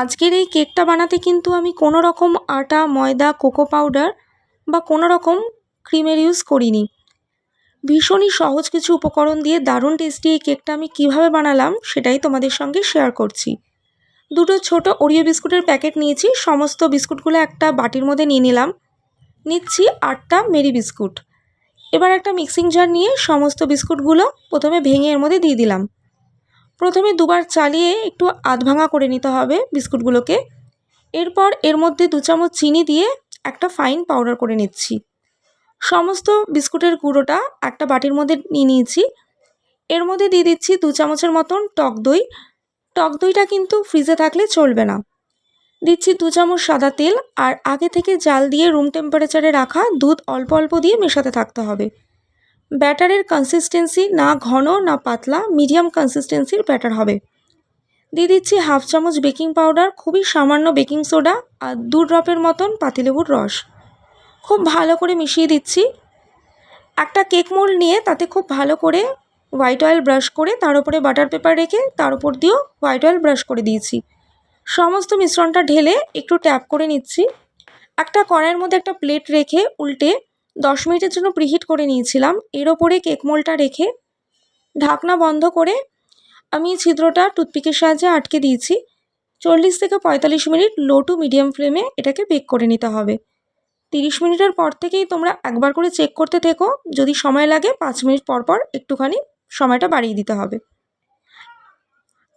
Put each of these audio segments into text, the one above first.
আজকের এই কেকটা বানাতে কিন্তু আমি কোনো রকম আটা, ময়দা, কোকো পাউডার বা কোনো রকম ক্রিমের ইউজ করিনি। ভীষণই সহজ কিছু উপকরণ দিয়ে দারুণ টেস্টি এই কেকটা আমি কীভাবে বানালাম সেটাই তোমাদের সঙ্গে শেয়ার করছি। দুটো ছোট ওরিও বিস্কুটের প্যাকেট নিয়েছি, সমস্ত বিস্কুটগুলো একটা বাটির মধ্যে নিয়ে নিলাম। নিচ্ছি আটটা মেরি বিস্কুট। এবার একটা মিক্সিং জার নিয়ে সমস্ত বিস্কুটগুলো প্রথমে ভেঙে এর মধ্যে দিয়ে দিলাম। প্রথমে দুবার চালিয়ে একটু আধভাঙা করে নিতে হবে বিস্কুটগুলোকে। এরপর এর মধ্যে দু চামচ চিনি দিয়ে একটা ফাইন পাউডার করে নিচ্ছি। সমস্ত বিস্কুটের গুঁড়োটা একটা বাটির মধ্যে নিয়ে নিয়েছি। এর মধ্যে দিয়ে দিচ্ছি দু চামচের মতন টক দই। টক দইটা কিন্তু ফ্রিজে থাকলে চলবে না। দিচ্ছি দু চামচ সাদা তেল আর আগে থেকে জাল দিয়ে রুম টেম্পারেচারে রাখা দুধ অল্প অল্প দিয়ে মেশাতে থাকতে হবে। ব্যাটারের কনসিস্টেন্সি না ঘন, না পাতলা মিডিয়াম কনসিস্টেন্সির ব্যাটার হবে। দিয়ে দিচ্ছি হাফ চামচ বেকিং পাউডার খুবই সামান্য বেকিং সোডা আর দু ড্রপের মতন পাতিলেবুর রস। খুব ভালো করে মিশিয়ে দিচ্ছি। একটা কেক মোল্ড নিয়ে তাতে খুব ভালো করে হোয়াইট অয়েল ব্রাশ করে তার উপরে বাটার পেপার রেখে তার উপর দিয়েও হোয়াইট অয়েল ব্রাশ করে দিয়েছি। সমস্ত মিশ্রণটা ঢেলে একটু ট্যাপ করে নিচ্ছি। একটা কড়াইয়ের মধ্যে একটা প্লেট রেখে উল্টে দশ মিনিটের জন্য প্রিহিট করে নিয়েছিলাম। এর ওপরে কেক মোলটা রেখে ঢাকনা বন্ধ করে আমি ছিদ্রটা টুথপিকের সাহায্যে আটকে দিয়েছি। চল্লিশ থেকে পঁয়তাল্লিশ মিনিট লো টু মিডিয়াম ফ্লেমে এটাকে বেক করে নিতে হবে। তিরিশ মিনিটের পর থেকেই তোমরা একবার করে চেক করতে থেকো। যদি সময় লাগে, পাঁচ মিনিট পর পর একটুখানি সময়টা বাড়িয়ে দিতে হবে।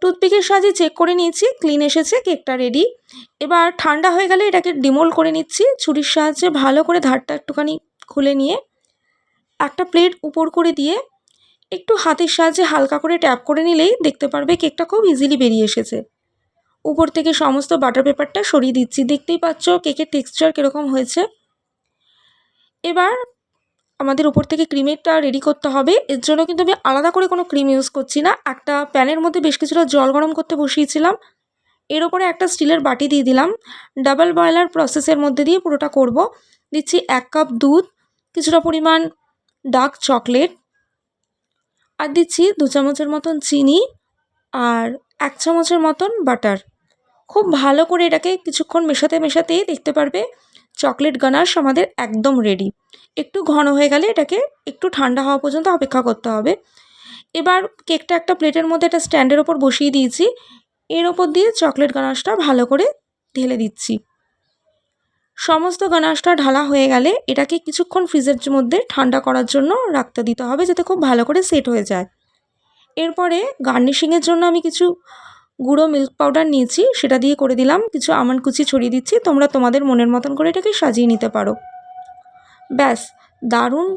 টুথপিকের সাহায্যে চেক করে নিয়েছি ক্লিন এসেছে কেকটা রেডি এবার ঠান্ডা হয়ে গেলে এটাকে ডিমোল্ড করে নিচ্ছি। ছুরির সাহায্যে ভালো করে ধারটা একটুখানি খুলে নিয়ে একটা প্লেট উপর করে দিয়ে একটু হাতের সাহায্যে হালকা করে ট্যাপ করে নিলেই দেখতে পারবে কেকটা খুব ইজিলি বেরিয়ে এসেছে। উপর থেকে সমস্ত বাটার পেপারটা সরিয়ে দিচ্ছি। দেখতেই পাচ্ছ কেকের টেক্সচার কীরকম হয়েছে। এবার আমাদের উপর থেকে ক্রিমেরটা রেডি করতে হবে। এর জন্য কিন্তু আমি আলাদা করে কোনো ক্রিম ইউজ করছি না। একটা প্যানের মধ্যে বেশ কিছুটা জল গরম করতে বসিয়েছিলাম। এর ওপরে একটা স্টিলের বাটি দিয়ে দিলাম। ডাবল বয়লার প্রসেসের মধ্যে দিয়ে পুরোটা করব। দিচ্ছি এক কাপ দুধ। কিছুটা পরিমাণ ডার্ক চকলেট আর দিচ্ছি দু চামচের মতন চিনি আর এক চামচের মতন বাটার খুব ভালো করে এটাকে কিছুক্ষণ মেশাতে মেশাতেই দেখতে পারবে চকলেট গানাশ আমাদের একদম রেডি একটু ঘন হয়ে গেলে এটাকে একটু ঠান্ডা হওয়া পর্যন্ত অপেক্ষা করতে হবে। এবার কেকটা একটা প্লেটের মধ্যে একটা স্ট্যান্ডের ওপর বসিয়ে দিয়েছি। এর ওপর দিয়ে চকলেট গানাশটা ভালো করে ঢেলে দিচ্ছি। সমস্ত গানাশটা ঢালা হয়ে গেলে এটাকে কিছুক্ষণ ফ্রিজের মধ্যে ঠান্ডা করার জন্য রাখতে দিতে হবে যাতে খুব ভালো করে সেট হয়ে যায়। এরপরে গার্নিশিংয়ের জন্য আমি কিছু গুঁড়ো মিল্ক পাউডার নিয়েছি, সেটা দিয়ে করে দিলাম। কিছু আমন্ড কুচি ছড়িয়ে দিচ্ছি, তোমরা তোমাদের মনের মতন করে এটাকে সাজিয়ে নিতে পারো। ব্যাস, দারুণ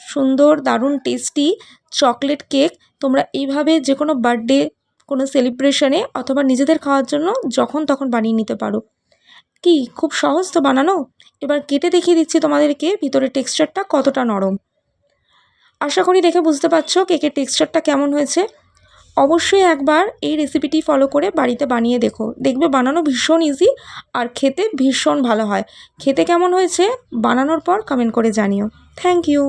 সুন্দর, দারুণ টেস্টি চকলেট কেক তোমরা এইভাবে যে কোনো বার্থডে কোনো সেলিব্রেশনে অথবা নিজেদের খাওয়ার জন্য যখন তখন বানিয়ে নিতে পারো। কি, খুব সহজ তো বানানো? এবার কেটে দেখিয়ে দিচ্ছি তোমাদেরকে ভিতরের টেক্সচারটা কতটা নরম। আশা করি দেখে বুঝতে পারছ কেকের টেক্সচারটা কেমন হয়েছে। অবশ্যই একবার এই রেসিপিটি ফলো করে বাড়িতে বানিয়ে দেখো। দেখবে বানানো ভীষণ ইজি আর খেতে ভীষণ ভালো হয়। খেতে কেমন হয়েছে? বানানোর পর কমেন্ট করে জানিও। Thank you